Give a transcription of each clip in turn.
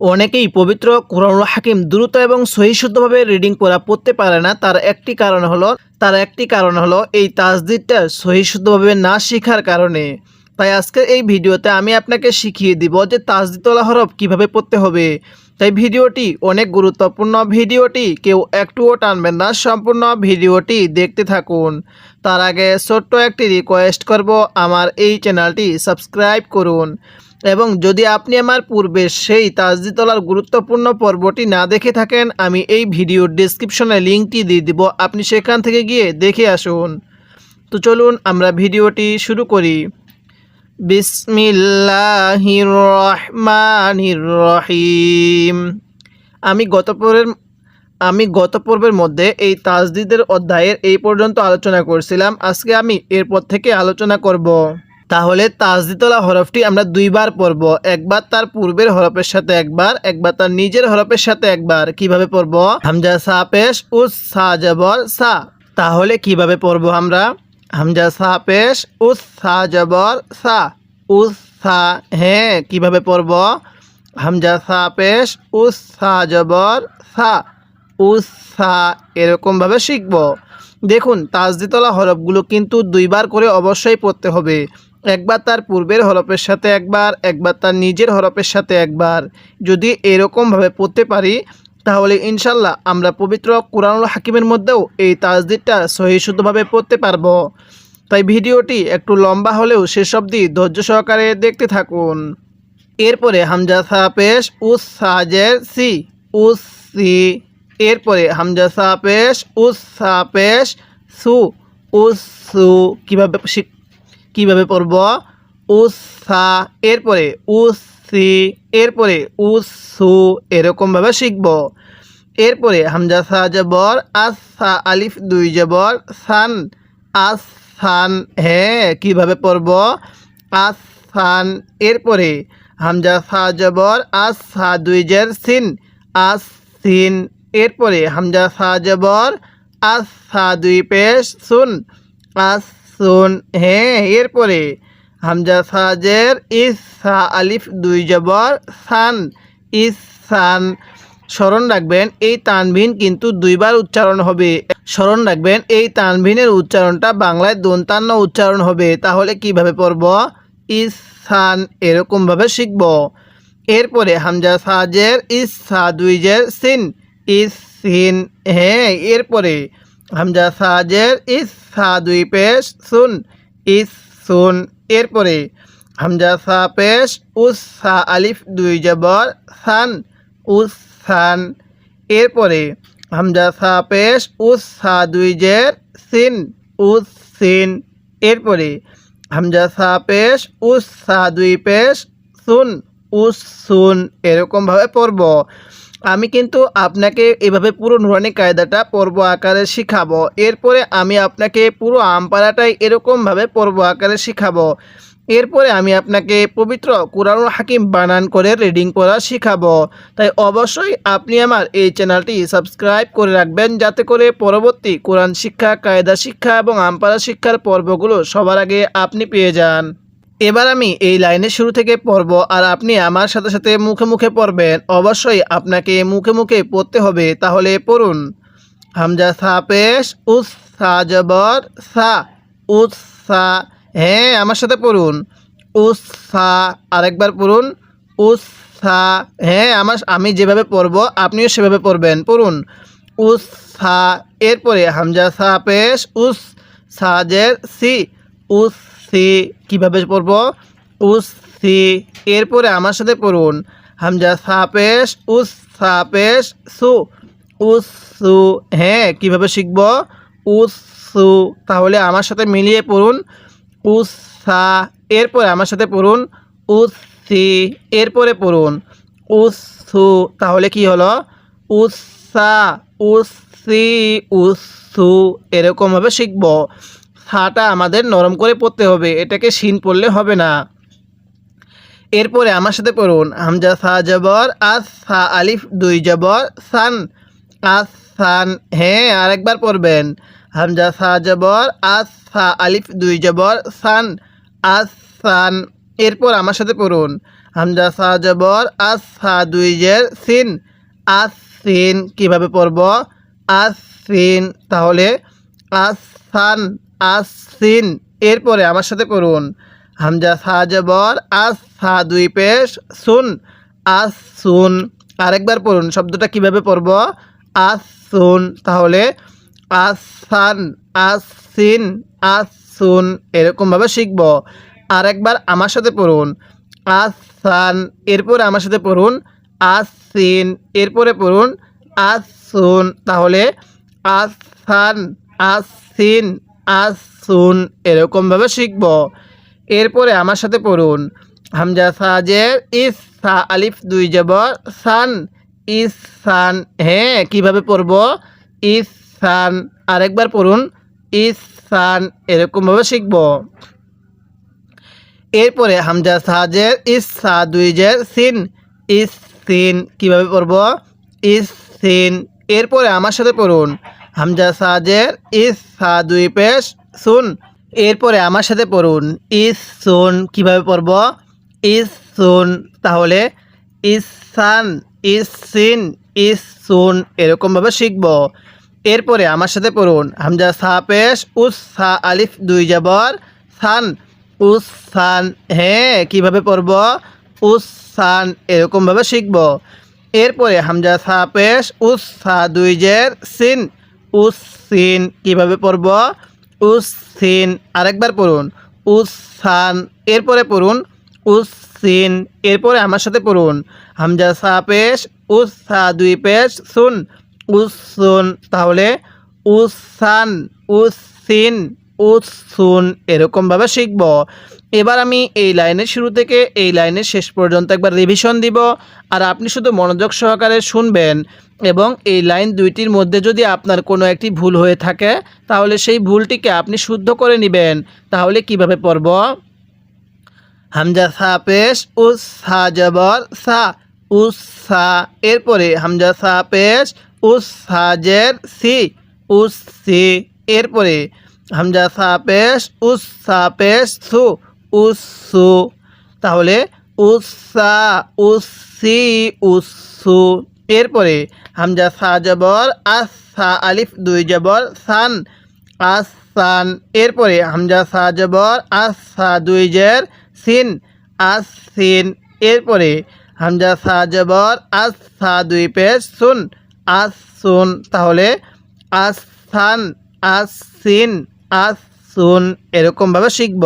অনেকেই পবিত্র কোরআনুল হাকিম দ্রুত এবং সহিশুদ্ধভাবে রিডিং করা পড়তে পারে না। তার একটি কারণ হলো, তার একটি কারণ হলো এই তাজদিদটা সহিশুদ্ধভাবে না শেখার কারণে। তাই আজকের এই ভিডিওতে আমি আপনাকে শিখিয়ে দিব যে তাজদিতলা হরফ কীভাবে পড়তে হবে। তাই ভিডিওটি অনেক গুরুত্বপূর্ণ। ভিডিওটি কেউ একটুও টানবেন না। সম্পূর্ণ ভিডিওটি দেখতে থাকুন। তার আগে ছোট্ট একটি রিকোয়েস্ট করব। আমার এই চ্যানেলটি সাবস্ক্রাইব করুন। এবং যদি আপনি আমার পূর্বে সেই তাজদিতলার গুরুত্বপূর্ণ পর্বটি না দেখে থাকেন, আমি এই ভিডিওর ডিসক্রিপশনে লিঙ্কটি দিয়ে দিব। আপনি সেখান থেকে গিয়ে দেখে আসুন। তো চলুন আমরা ভিডিওটি শুরু করি। বিসমিল্লাহির রহিম আমি গত আমি গত পর্বের মধ্যে এই তাজদিদের অধ্যায়ের এই পর্যন্ত আলোচনা করছিলাম। আজকে আমি এরপর থেকে আলোচনা করব। তাহলে তাজদিতলা হরফটি আমরা দুইবার পড়ব। একবার তার পূর্বের হরফের সাথে একবার একবার তার নিজের হরফের সাথে একবার। কীভাবে পড়ব? হামজা সা পেশ, উস সা জবর, সা। তাহলে কীভাবে পড়ব আমরা? হামজা সা পেশ, উস সা জবর, সা। উস সা হ্যাঁ কীভাবে পড়ব? হামজা সা পেশ, উস সা জবর, সা। উস সা এরকমভাবে শিখব। দেখুন, তাজদিতলা হরফগুলো কিন্তু দুইবার করে অবশ্যই পড়তে হবে। একবার তার পূর্বের হরফের সাথে একবার একবার তার নিজের হরফের সাথে একবার। যদি এরকমভাবে পড়তে পারি, তাহলে ইনশাল্লাহ আমরা পবিত্র কোরআনুল হাকিমের মধ্যেও এই তাজদিদটা সহিশুদ্ধভাবে পড়তে পারব। তাই ভিডিওটি একটু লম্বা হলেও শেষ অবধি ধৈর্য সহকারে দেখতে থাকুন। এরপরে হামজা সা পেশ উস সাজের সি, উস সি। এরপরে হামজা সা পেশ উস সা পেশ সু, উস সু। কীভাবে কীভাবে পড়ব? উস এরপরে উস এরপরে উস এরকমভাবে শিখব। এরপরে হামজা সা জবর আস আলিফ দুই জবর, সান আস সান হ্যাঁ কীভাবে পড়ব? আস সান এরপরে হামজা সা জবর আস দুই জের সিন আস সিন এরপরে হামজা সা জবর আস দুই পেশ, সুন আস সুন হ্যাঁ এরপরে হামজা সাজের ইস সা আলিফ দুই জবর সান ইস সান স্মরণ রাখবেন, এই তানভিন কিন্তু দুইবার উচ্চারণ হবে। স্মরণ রাখবেন, এই তানভিনের উচ্চারণটা বাংলায় দন্তান্ন উচ্চারণ হবে। তাহলে কীভাবে পড়ব? ইসান, এরকমভাবে শিখব। এরপরে হামজা সাজের ইস সা দুইজের সিন ইস সিন হ্যাঁ এরপরে হামজা সাজের ইস সা দুই পেশ সুন, ইস সুন। এরপরে হামজা সা পেশ, উস সা আলিফ দুই জবর, সান, উস সান। এরপরে হামজা সা পেশ, উস সা দুই জের, সিন, উস সিন। এরপরে হামজা সা পেশ, উস সা দুই পেশ, সুন, উস সুন। এরকমভাবে পড়ব। আমি কিন্তু আপনাকে এভাবে পুরো নুরানি কায়দাটা পর্ব আকারে শিখাবো। এরপরে আমি আপনাকে পুরো আমপাড়াটাই এরকমভাবে পর্ব আকারে শিখাবো। এরপরে আমি আপনাকে পবিত্র কোরআনুল হাকিম বানান করে রিডিং করা শিখাবো। তাই অবশ্যই আপনি আমার এই চ্যানেলটি সাবস্ক্রাইব করে রাখবেন যাতে করে পরবর্তী কোরআন শিক্ষা, কায়দা শিক্ষা এবং আমপাড়া শিক্ষার পর্বগুলো সবার আগে আপনি পেয়ে যান। এবার আমি এই লাইনের শুরু থেকে পড়ব আর আপনি আমার সাথে সাথে মুখে মুখে পড়বেন। অবশ্যই আপনাকে মুখে মুখে পড়তে হবে, তাহলে পড়ুন। হামজা সা পেশ, উস সা জবর, সা, উস সা হ্যাঁ আমার সাথে পড়ুন। উস সা, আরেকবার পড়ুন। উস সা হ্যাঁ আমার আমি যেভাবে পড়ব, আপনিও সেভাবে পড়বেন। পড়ুন। উস সা, এরপরে হামজা সা পেশ, উস সাজের সি, উস সি কীভাবে পড়ব? উস, সি। এরপরে আমার সাথে পড়ুন। হামজা সা পেশ উস সা পেশ সু। উস, সু। হ্যাঁ কীভাবে শিখব? উস, সু। তাহলে আমার সাথে মিলিয়ে পড়ুন। উস, সা। এরপরে আমার সাথে পড়ুন। উস, সি। এরপরে পড়ুন। উস, সু। তাহলে কি হলো? উস, সা। উস, সি। উস, সু। এরকমভাবে শিখব। সাটা আমাদের নরম করে পড়তে হবে, এটাকে শিন পড়লে হবে না। এরপরে আমার সাথে পড়ুন হামজা সা জবর আস সা আলিফ দুই জবর, সান আস সান হ্যাঁ আরেকবার পড়বেন। হামজা সা জবর আস সা আলিফ দুই জবর, সান আস সান। এরপর আমার সাথে পড়ুন হামজা সা জবর আস সা দুই জের, সিন আস সিন, কীভাবে পড়ব? আস সিন, তাহলে আসান আসিন এরপরে আমার সাথে পড়ুন। হামজা সা আস সা দুই পেশ, সুন আস সুন আরেকবার পড়ুন, শব্দটা কীভাবে পড়ব? আস সুন তাহলে আসান আসিন আসুন এরকমভাবে শিখব। আরেকবার আমার সাথে পড়ুন আসান এরপরে আমার সাথে পড়ুন আসিন এরপরে পড়ুন আসুন তাহলে আসান আসিন আসুন এরকমভাবে শিখব। এরপরে আমার সাথে পড়ুন। হামজা সাজের ইস সা আলিফ দুই জবর সান, ইসান হ্যাঁ কীভাবে পড়ব? ইসান, আরেকবার পড়ুন। ইসান এরকমভাবে শিখব। এরপরে হামজা সাজের ইস সা দুই জের সিন ইস সিন কীভাবে পড়ব? ইস সিন এরপরে আমার সাথে পড়ুন। হামজা সাজের ইস সা দুই পেশ সুন। এরপরে আমার সাথে পড়ুন। ইস সুন, কীভাবে পড়ব? ইস সুন, তাহলে ইসান ইসিন ইসুন এরকমভাবে শিখব। এরপরে আমার সাথে পড়ুন। হামজা সা পেশ, উস সা আলিফ দুই জবর, সান। উস সান হ্যাঁ কীভাবে পড়ব? উস সান, এরকমভাবে শিখব। এরপরে হামজা সা পেশ, উস সা দুই জের, সিন। উসিন কীভাবে পড়ব? উসিন আরেকবার পড়ুন। উসান এরপরে পড়ুন। উসিন এরপরে আমার সাথে পড়ুন। হামজা সা পেশ উস দুই পেশ, সুন। উসুন তাহলে উসান উসিন উসুন এরকমভাবে শিখব। এবার আমি এই লাইনের শুরু থেকে এই লাইনের শেষ পর্যন্ত একবার রিভিশন দিব। আর আপনি শুধু মনোযোগ সহকারে শুনবেন এবং এই লাইন দুইটির মধ্যে যদি আপনার কোনো একটি ভুল হয়ে থাকে, তাহলে সেই ভুলটিকে আপনি শুদ্ধ করে নেবেন। তাহলে কীভাবে পড়ব? হামজা সা পেশ, উস সা জবর, সা, উস সা। এরপরে হামজা সা পেশ, উস সা জের, সি, উস সি। এরপরে হামজা সা পেশ, উস সা পেশ, সু। উস। সু তাহলে উসা, উসি, উসু। এরপরে হামজা সা জবর আস সা আলিফ, দুই জবর, সান আসান এরপরে হামজা সা জবর আস দুই জের, সিন আসিন এরপরে হামজা সা জবর আস দুই পেশ, সুন আসুন তাহলে আসান আসিন আসুন এরকমভাবে শিখব।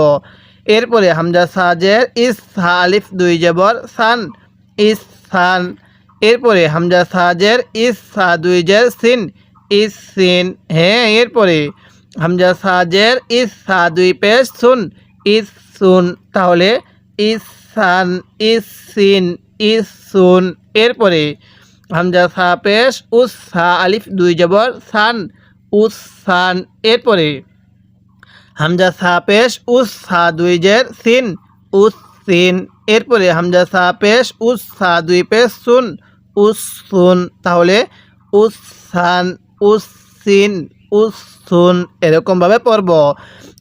এরপরে হামজা সাজের ইস সা আলিফ দুই জবর সান, ইস সান। এরপরে হামজা সাজের ইস সা দুই জের সিন, ইস সিন। হ্যাঁ এরপরে হামজা সাজের ইস সা দুই পেশ সুন, ইস সুন। তাহলে ইস সান, ইস সিন ইসিন সুন। এরপরে হামজা সা পেশ, উস সা আলিফ দুই জবর সান, উস সান। এরপরে হামজা সা পেশ উস সা দুই জের সিন, উস সিন। এরপরে হামজা সা পেশ উস সা দুই পেশ সুন, উস সুন। তাহলে উস সান, উস সিন, উস সুন এরকমভাবে পড়ব।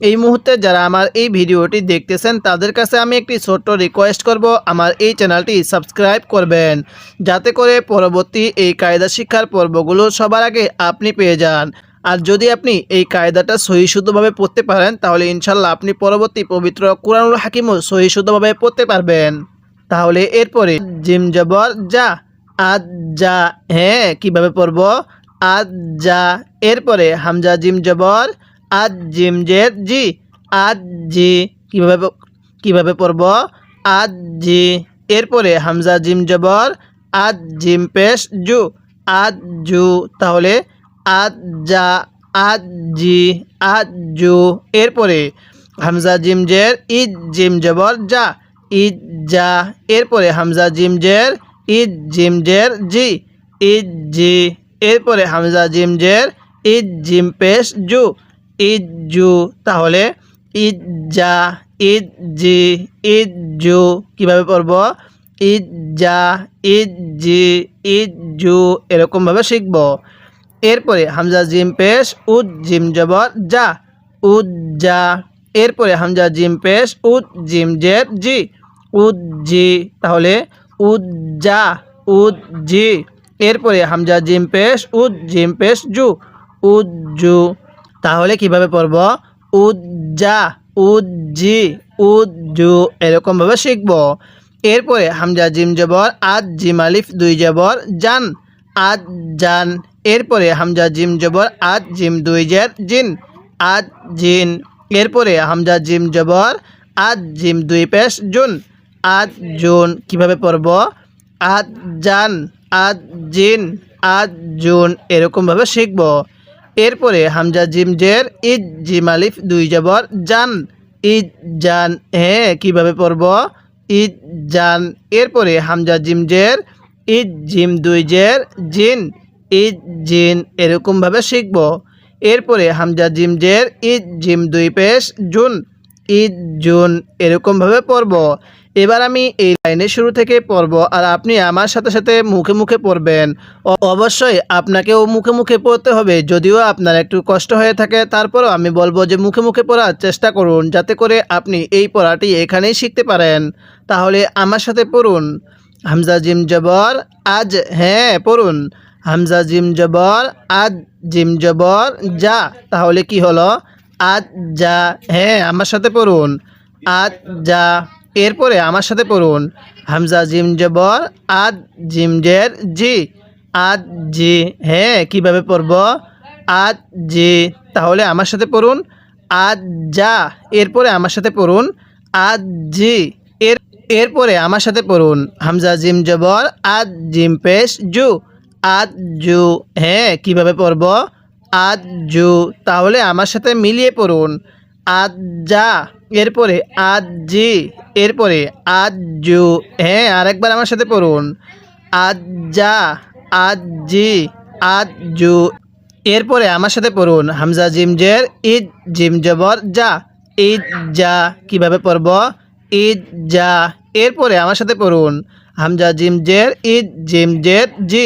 এই মুহূর্তে যারা আমার এই ভিডিওটি দেখতেছেন, তাদের কাছে আমি একটি ছোট্ট রিকোয়েস্ট করব। আমার এই চ্যানেলটি সাবস্ক্রাইব করবেন, যাতে করে পরবর্তী এই কায়দা শিক্ষার পর্বগুলো সবার আগে আপনি পেয়ে যান। আর যদি আপনি এই কায়দাটা সহি শুদ্ধভাবে পড়তে পারেন, তাহলে ইনশাল্লাহ আপনি পরবর্তী পবিত্র কোরআনুল হাকিমও সহি শুদ্ধভাবে পড়তে পারবেন। তাহলে এরপরে জিম জবর যা আজ যা হ্যাঁ কীভাবে পড়ব? আজ যা, এরপরে হামজা, জিম জবর আজ জিম জের জি আজ জি, কীভাবে কীভাবে পড়ব? আজ জি, এরপরে হামজা, জিম জবর আজ জিম পেশ, জু আজ জু, তাহলে আজ যা আজ জি আজ জু এরপরে হামজা, জিম, জের ইদ জিম, জবর যা ইদ যা এরপরে হামজা, জিম, জের ইদ জিম, জের, জি। ইদ জি এরপরে হামজা, জিম, জের ইদ জিম, পেশ, জু। ইদ জু তাহলে ইদ যা ইদ জি ইদ জু কীভাবে পড়ব? ইদ যা ইদ জি ইদ জু এরকমভাবে শিখব। এরপরে হামজা জিম পেশ, উদ জিম জবর যা উদ যা এরপরে হামজা জিম পেশ, উদ জিম জের, জি। উদ, জি। তাহলে উজ্জা জি। এরপরে হামজা জিম পেশ, উদ জিম পেশ, জু। উদ, জু। তাহলে কীভাবে পড়ব? উদ যা উদ, জি। উজ্জি উজ্জু এরকমভাবে শিখব। এরপরে হামজা জিম জবর আজ জিম আলিফ, দুই জবর, জান। আজ জান। এরপরে হামজা জিম জবর আজ জিম দুই জের জিন আজ জিন। এরপরে হামজা জিম জবর আজ জিম দুই পেশ, জুন আজ জুন। কীভাবে পড়ব? আজ জান আজ জিন আজ জুন। এরকমভাবে শিখব। এরপরে হামজা জিম জের, ইদ জিম আলিফ দুই জবর, জান, ইদ জান। হ্যাঁ কীভাবে পড়ব? ইদ জান। এরপরে হামজা জিম জের, ইদ জিম দুই জের, জিন ইদ জিন এরকমভাবে শিখব। এরপরে হামজা জিম জের ইদ জিম দুই পেশ জুন ঈদ জুন এরকমভাবে পড়ব। এবার আমি এই লাইনের শুরু থেকে পড়ব আর আপনি আমার সাথে সাথে মুখে মুখে পড়বেন। অবশ্যই আপনাকেও মুখে মুখে পড়তে হবে, যদিও আপনার একটু কষ্ট হয়ে থাকে। তারপরও আমি বলব যে মুখে মুখে পড়ার চেষ্টা করুন, যাতে করে আপনি এই পড়াটি এখানেই শিখতে পারেন। তাহলে আমার সাথে পড়ুন। হামজা জিম জবর, আজ হ্যাঁ পড়ুন। হামজা জিম জবর আজ জিম জবর, যা। তাহলে কি হলো? আজ যা। হ্যাঁ আমার সাথে পড়ুন। আজ যা। এরপরে আমার সাথে পড়ুন। হামজা জিম জবর আজ জিম জের জি। আজ জি। হ্যাঁ কীভাবে পড়ব? আজ জি। তাহলে আমার সাথে পড়ুন। আজ যা। এরপরে আমার সাথে পড়ুন। আজ জি। এর, এরপরে আমার সাথে পড়ুন। হামজা জিম জবর আজ জিম পেশ, জু। আজ। জু হ্যাঁ কীভাবে পড়ব? আজ। জু তাহলে আমার সাথে মিলিয়ে পড়ুন। আজ যা এরপরে আজ জি এরপরে আজ জু হ্যাঁ আরেকবার আমার সাথে পড়ুন। আজ যা আজ জি আজ জু এরপরে আমার সাথে পড়ুন। হামজা জিম জের ঈদ জিম জবর যা। ঈদ যা কীভাবে পড়ব? ঈদ যা এরপরে আমার সাথে পড়ুন। হামজা জিম জের ঈদ জিম জের জি।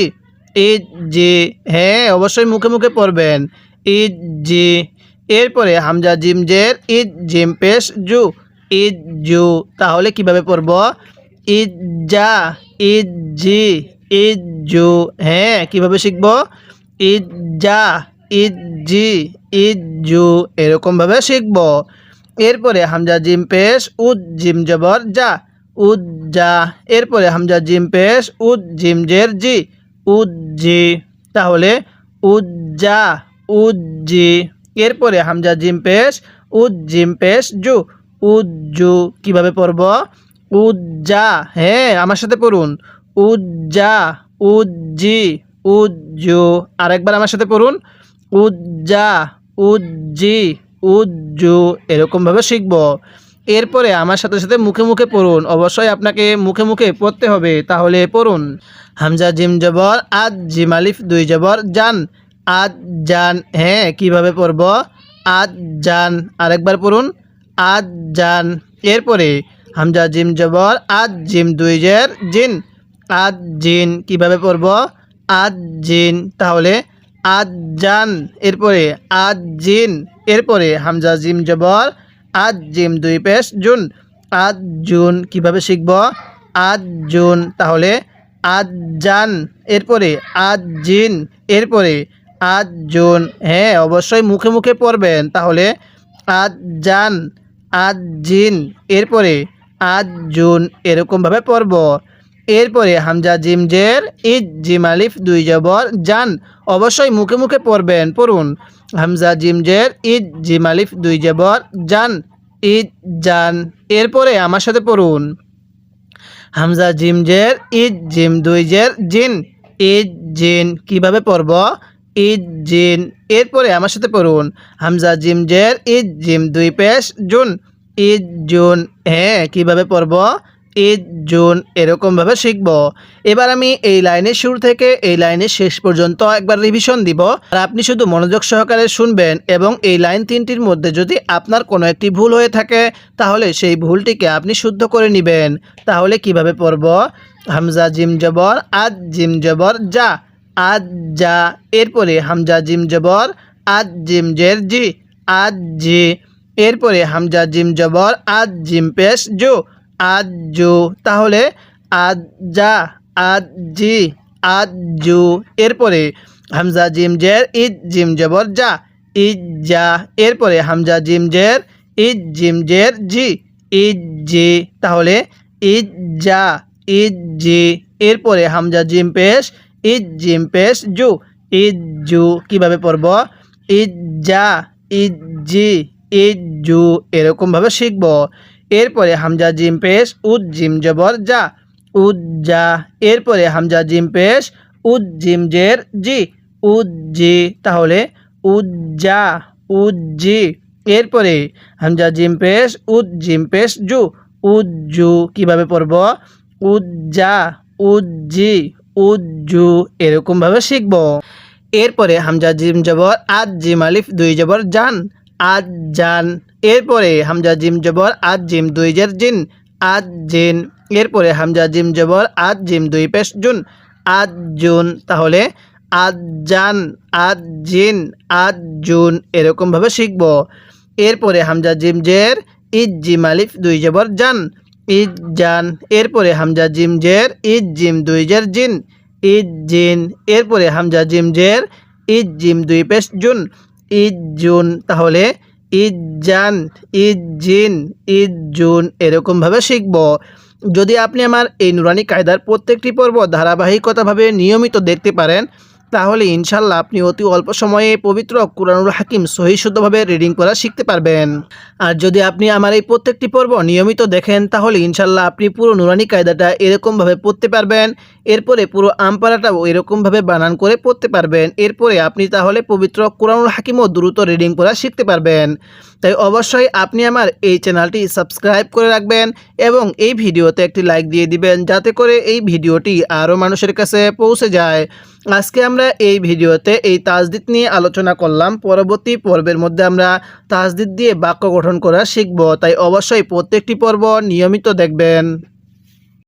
ঈদ জি হ্যাঁ অবশ্যই মুখে মুখে পড়বেন। ঈদ জি এরপরে হামজা জিম জের ঈদ জিম পেশ জু ঈদ জু, তাহলে কীভাবে পড়ব? ঈদ যা ঈদ জি ঈদ জু হ্যাঁ কীভাবে শিখব? ঈদ যা ঈদ জি ঈদ জু, এরকমভাবে শিখব। এরপরে হামজা জিম পেশ, উদ জিম জবর যা উদ যা এরপরে হামজা জিম পেশ, উদ জিম জের, জি উদ জি তাহলে উজ্জা, উজ্জি। এরপরে হামজা জিম পেশ উদ জিম পেশ জু। উজ্জু, কীভাবে পড়ব? উজ্জা হ্যাঁ আমার সাথে পড়ুন। উজ্জা, উজ্জি, উজ্জু। আরেকবার আমার সাথে পড়ুন। উজ্জা, উজ্জি, উজ্জু। এরকমভাবে শিখব। এরপরে আমার সাথে সাথে মুখে মুখে পড়ুন। অবশ্যই আপনাকে মুখে মুখে পড়তে হবে, তাহলে পড়ুন। হামজা জিম জবর, আজ জিম আলিফ দুই জবর, জান। আজ জান হ্যাঁ কীভাবে পড়ব? আজ জান, আরেকবার পড়ুন। আজ জান, এরপরে হামজা জিম জবর, আজ জিম দুই জের, জিন। আজ জিন, কীভাবে পড়ব? আজ জিন, তাহলে আজ জান, এরপরে আজ জিন, এরপরে হামজা জিম জবর আজ জিম দুই পেশ জুন। আজ জুন, কীভাবে শিখব? আজ জুন, তাহলে আজ জান, এরপরে আজ জিন, এরপরে আজ জুন। হ্যাঁ অবশ্যই মুখে মুখে পড়বেন। তাহলে আজ জান, আজ জিন, এরপরে আজ জুন, এরকমভাবে পড়ব। এরপরে হামজা জিম জের ইদ জিম আলিফ, দুই জবর, জান। অবশ্যই মুখে মুখে পড়বেন, পড়ুন। হামজা, জিম জের ইদ জিম আলিফ, দুই জবর, জান, ঈদ, জান। এরপরে আমার সাথে পড়ুন। হামজা, জিম জের, ঈদ, জিম, দুই জের, জিন। ঈদ, জিন, কীভাবে পড়ব? ঈদ, জিন। এরপরে আমার সাথে পড়ুন। হামজা, জিম জের, ঈদ, জিম, দুই পেশ, জুন। ঈদ, জুন হ্যাঁ কীভাবে পড়ব? ঈদ জুন এরকমভাবে শিখব। এবার আমি এই লাইনের শুরু থেকে এই লাইনের শেষ পর্যন্ত একবার রিভিশন দিব। আর আপনি শুধু মনোযোগ সহকারে শুনবেন এবং এই লাইন তিনটির মধ্যে যদি আপনার কোনো একটি ভুল হয়ে থাকে, তাহলে সেই ভুলটিকে আপনি শুদ্ধ করে নেবেন। তাহলে কীভাবে পড়ব? হামজা, জিম, জবর আজ জিম, জবর যা আজ যা এরপরে হামজা, জিম, জবর আজ জিম, জের, জি। আজ জি। এরপরে হামজা, জিম, জবর আজ জিম, পেশ, জো। আজু তাহলে আজা আজি আজু এরপরে হামজা, জিম, জের, ইজ, জিম, জবর যা ইজ যা এরপরে হামজা, জিম, জের, ইজ, জিম, জের, জি। ইজ জি তাহলে ইজ যা ইজ জি এরপরে হামজা, জিম, পেশ, ইজ, জিম, পেশ, জু। ইজ জু কীভাবে পড়ব? জি ইজ জু এরকমভাবে শিখব। এরপরে হামজা জিম পেশ, উদ জিম জবর যা উজ্জা এরপরে হামজা জিম পেশ, উদ জিম জের জি। উজ্জি তাহলে উদ যা উজ্জা উজ্জি এরপরে হামজা জিম পেশ, উদ জিম পেশ জু। উজ্জু কীভাবে পড়ব? উজ্জা উজ্জি উজ্জু এরকমভাবে শিখব। এরপরে হামজা জিম জবর আজ জিম আলিফ দুই জবর জান। আজ জান এরপরে হামজা জিম জবর আজ জিম দুই জের জিন আজ জিন, এরপরে হামজা জিম জবর আজ জিম দুই পেশ জুন আজ জুন তাহলে আজ জান আজ জিন আজ জুন এরকমভাবে শিখব। এরপরে হামজা জিম জের ইজ জিম আলিফ দুই জবর জান ইজ জান, এরপরে হামজা জিম জের ইজ জিম দুই জের জিন ইজ জিন, এরপরে হামজা জিম জের ইজ জিম দুই পেশ জুন ইজ জুন তাহলে ইজ জান ইজ জিন ইজ জুন এরকমভাবে শিখব। যদি আপনি আমার এই নুরানি কায়দার প্রত্যেকটি পর্ব ধারাবাহিকতাভাবে নিয়মিত দেখতে পারেন তাহলে ইনশাল্লাহ আপনি অতি অল্প সময়ে পবিত্র কুরআনুল হাকিম সহি শুদ্ধভাবে রিডিং করা শিখতে পারবেন। আর যদি আপনি আমার এই প্রত্যেকটি পর্ব নিয়মিত দেখেন, তাহলে ইনশাল্লাহ আপনি পুরো নুরানি কায়দাটা এরকমভাবে পড়তে পারবেন। এরপরে পুরো আমপারাটাও এরকমভাবে বানান করে পড়তে পারবেন। এরপরে আপনি তাহলে পবিত্র কোরআনুল হাকিমও দ্রুত রিডিং করা শিখতে পারবেন। তাই অবশ্যই আপনি আমার এই চ্যানেলটি সাবস্ক্রাইব করে রাখবেন এবং এই ভিডিওতে একটি লাইক দিয়ে দিবেন, যাতে করে এই ভিডিওটি আরও মানুষের কাছে পৌঁছে যায়। আজকে আমরা এই ভিডিওতে এই তাজদিদ নিয়ে আলোচনা করলাম। পরবর্তী পর্বের মধ্যে আমরা তাজদিদ দিয়ে বাক্য গঠন করা শিখব। তাই অবশ্যই প্রত্যেকটি পর্ব নিয়মিত দেখবেন।